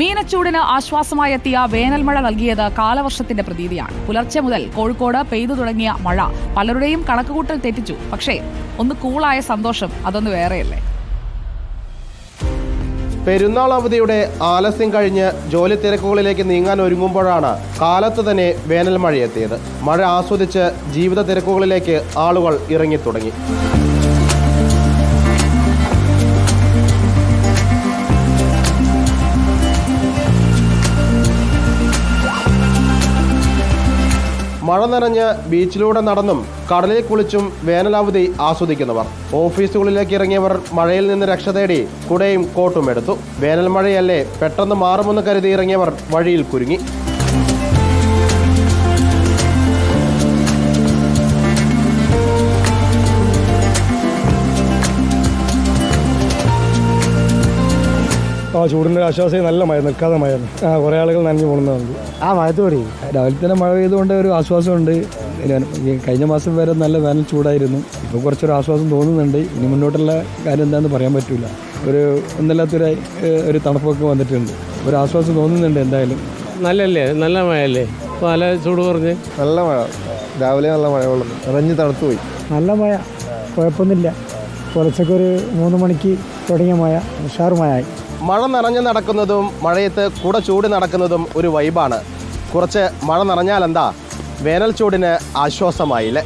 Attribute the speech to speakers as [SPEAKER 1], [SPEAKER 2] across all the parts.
[SPEAKER 1] മീനച്ചൂടിന് ആശ്വാസമായി എത്തിയ വേനൽമഴ നൽകിയത് കാലവർഷത്തിന്റെ പ്രതീതിയാണ്. പുലർച്ചെ മുതൽ കോഴിക്കോട് പെയ്തു തുടങ്ങിയ മഴ പലരുടെയും കണക്കുകൂട്ടൽ തെറ്റിച്ചു. പക്ഷേ ഒന്ന് കൂളായ സന്തോഷം അതൊന്ന് വേറെയല്ലേ.
[SPEAKER 2] പെരുന്നാൾ അവധിയുടെ ആലസ്യം കഴിഞ്ഞ് ജോലി തിരക്കുകളിലേക്ക് നീങ്ങാൻ ഒരുങ്ങുമ്പോഴാണ് കാലത്ത് തന്നെ വേനൽ മഴയെത്തിയത് മഴ ആസ്വദിച്ച് ജീവിത തിരക്കുകളിലേക്ക് ആളുകൾ ഇറങ്ങിത്തുടങ്ങി. മഴ നനഞ്ഞ് ബീച്ചിലൂടെ നടന്നും കടലിൽ കുളിച്ചും വേനലവധി ആസ്വദിക്കുന്നവർ. ഓഫീസുകളിലേക്ക് ഇറങ്ങിയവർ മഴയിൽ നിന്ന് രക്ഷ തേടി കുടയും കോട്ടും എടുത്തു. വേനൽ മഴയല്ലേ പെട്ടെന്ന് മാറുമെന്ന് കരുതി ഇറങ്ങിയവർ വഴിയിൽ കുരുങ്ങി.
[SPEAKER 3] ചൂടിന്റെ ആശ്വാസം നല്ല മഴ നിൽക്കാതെ മഴയാണ് ആ കുറേ ആളുകൾ നനഞ്ഞു പോകുന്നതാണ്
[SPEAKER 4] ആ മഴത്തോടി
[SPEAKER 3] രാവിലെ തന്നെ മഴ പെയ്തുകൊണ്ട് ഒരു ആശ്വാസമുണ്ട്. കഴിഞ്ഞ മാസം വരെ നല്ല വേനൽ ചൂടായിരുന്നു. ഇപ്പോൾ കുറച്ചൊരു ആശ്വാസം തോന്നുന്നുണ്ട്. ഇനി മുന്നോട്ടുള്ള കാര്യം എന്താണെന്ന് പറയാൻ പറ്റില്ല ഒരു ഒന്നല്ലാത്തൊരു ഒരു തണുപ്പൊക്കെ വന്നിട്ടുണ്ട്. ഒരു ആശ്വാസം തോന്നുന്നുണ്ട് എന്തായാലും.
[SPEAKER 5] നല്ലല്ലേ? നല്ല മഴയല്ലേ? നല്ല ചൂട് കുറഞ്ഞ്?
[SPEAKER 2] നല്ല മഴ. രാവിലെ നല്ല മഴ കൊള്ളുന്നു തണുത്തു പോയി.
[SPEAKER 4] നല്ല മഴ. കുഴപ്പമൊന്നുമില്ല. പുലർച്ചയ്ക്ക് ഒരു മൂന്ന് മണിക്ക് തുടങ്ങിയ മഴ. ഉഷാർ മഴയായി.
[SPEAKER 2] മഴ നനഞ്ഞ് നടക്കുന്നതും മഴയത്ത് കൂടെ ചൂടി നടക്കുന്നതും ഒരു വൈബാണ്. കുറച്ച് മഴ നനഞ്ഞാൽ എന്താ? വേനൽ ചൂടിന് ആശ്വാസമായില്ലേ?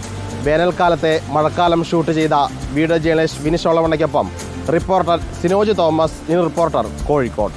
[SPEAKER 2] വേനൽക്കാലത്തെ മഴക്കാലം ഷൂട്ട് ചെയ്ത video journalist Vinish ഒളവണ്ണയ്ക്കൊപ്പം reporter Sinoj Thomas in reporter Kozhikode.